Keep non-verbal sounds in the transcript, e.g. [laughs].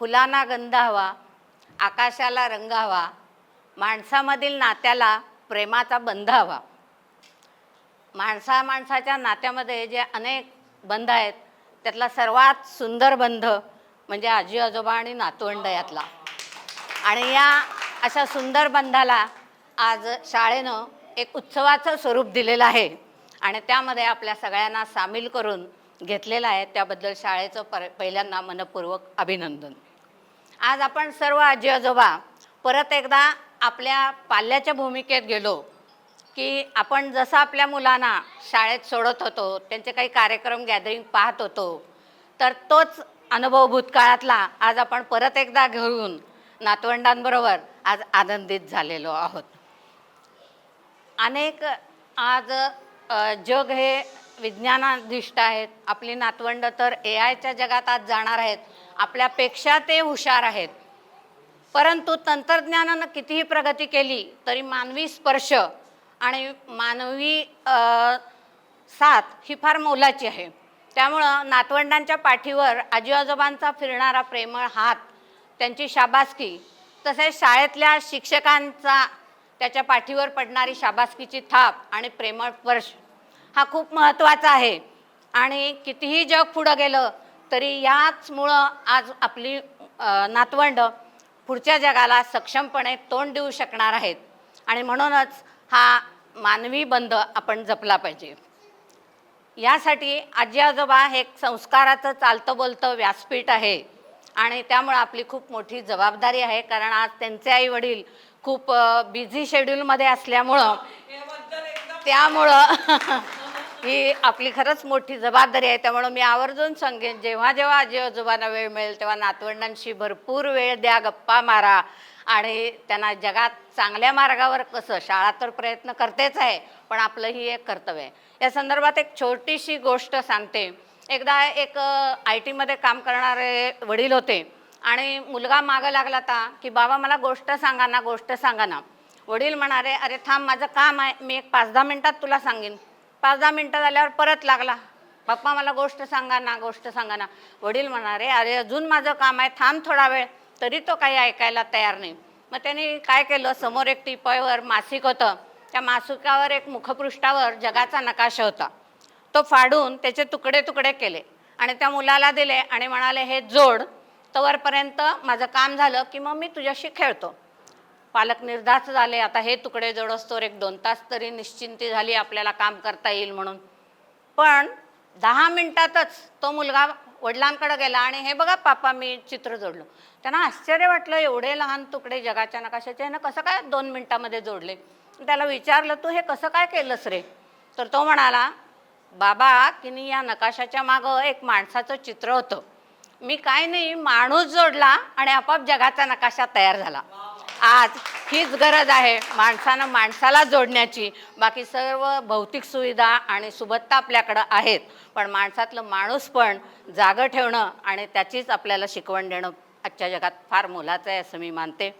फुलांना गंध हवा आकाशाला रंग हवा माणसामधील नात्याला प्रेमाचा बंध हवा. माणसा माणसाच्या नात्यामध्ये जे अनेक बंध आहेत त्यातला सर्वात सुंदर बंध म्हणजे आजी आजोबा आणि नातवंड यातला. आणि या अशा सुंदर बंधाला आज शाळेनं एक उत्सवाचं स्वरूप दिलेलं आहे आणि त्यामध्ये आपल्या सगळ्यांना सामील करून घेतलेलं आहे. त्याबद्दल शाळेचं पर पहिल्यांदा मनपूर्वक अभिनंदन. आज आपण सर्व आजी आजोबा परत एकदा आपल्या पाल्याच्या भूमिकेत गेलो की आपण जसं आपल्या मुलांना शाळेत सोडत होतो त्यांचे काही कार्यक्रम गॅदरिंग पाहत होतो तर तोच अनुभव भूतकाळातला आज आपण परत एकदा घेऊन नातवंडांबरोबर आज आनंदित झालेलो आहोत. अनेक आज जग हे विज्ञानाधिष्ट आहेत. आपली नातवंड तर ए आयच्या जगात आज जाणार आहेत. आपल्यापेक्षा ते हुशार आहेत. परंतु तंत्रज्ञानानं कितीही प्रगती केली तरी मानवी स्पर्श आणि मानवी साथ ही फार मोलाची आहे. त्यामुळं नातवंडांच्या पाठीवर आजी आजोबांचा फिरणारा प्रेमळ हात त्यांची शाबासकी तसेच शाळेतल्या शिक्षकांचा त्याच्या पाठीवर पडणारी शाबासकीची थाप आणि प्रेमळ स्पर्श हा खूप महत्त्वाचा आहे. आणि कितीही जग पुढं गेलं तरी याचमुळं आज आपली नातवंड पुढच्या जगाला सक्षमपणे तोंड देऊ शकणार आहेत. आणि म्हणूनच हा मानवी बंध आपण जपला पाहिजे. यासाठी आजी आजोबा हे संस्काराचं चालतं बोलतं व्यासपीठ आहे. आणि त्यामुळं आपली खूप मोठी जबाबदारी आहे. कारण आज त्यांचे आई वडील खूप बिझी शेड्यूलमध्ये असल्यामुळं त्यामुळं [laughs] ही आपली खरंच मोठी जबाबदारी आहे त्यामुळं मी आवर्जून सांगेन जेव्हा जेव्हा आजी आजोबांना वेळ मिळेल तेव्हा नातवंडांशी भरपूर वेळ द्या गप्पा मारा. आणि त्यांना जगात चांगल्या मार्गावर कसं शाळा तर प्रयत्न करतेच आहे पण आपलं ही एक कर्तव्य आहे. या संदर्भात एक छोटीशी गोष्ट सांगते. एकदा एक आय टीमध्ये काम करणारे वडील होते आणि मुलगा मागं लागला होता की बाबा मला गोष्ट सांगा ना गोष्ट सांगा ना वडील म्हणाले अरे थांब माझं काम आहे मी एक पाच दहा मिनटात तुला सांगेन. पाच दहा मिनटं झाल्यावर परत लागला. पप्पा मला गोष्ट सांगा ना गोष्ट सांगा ना. वडील म्हणाले अरे अजून माझं काम आहे थांब थोडा वेळ. तरी तो काही ऐकायला तयार नाही. मग त्यांनी काय केलं? समोर एक टिपॉयवर मासिक होतं. त्या मासिकावर एक मुखपृष्ठावर जगाचा नकाशा होता. तो फाडून त्याचे तुकडे तुकडे केले आणि त्या मुलाला दिले आणि म्हणाले हे जोड. तवरपर्यंत माझं काम झालं की मग मी तुझ्याशी खेळतो. पालक निर्धास्त झाले. आता हे तुकडे जोडोस्तोवर एक दोन तास तरी निश्चिंती झाली आपल्याला काम करता येईल म्हणून. पण दहा मिनिटातच तो मुलगा वडिलांकडे गेला आणि हे बघा पापा मी चित्र जोडलो. त्यांना आश्चर्य वाटलं एवढे लहान तुकडे जगाच्या नकाशाचे. ह्यानं कसं काय दोन मिनिटामध्ये जोडले? त्याला विचारलं तू हे कसं काय केलंस रे? तर तो म्हणाला बाबा की या नकाशाच्या मागं एक माणसाचं चित्र होतं. मी काय नाही माणूस जोडला आणि आपाप जगाचा नकाशा तयार झाला. आज हीच गरज आहे माणसानं माणसाला जोडण्याची. बाकी सर्व भौतिक सुविधा आणि सुबत्ता आपल्याकडं आहेत. पण माणसातलं माणूस पण जागं ठेवणं आणि त्याचीच आपल्याला शिकवण देणं आजच्या जगात फार मोलाचं आहे असं मी मानते.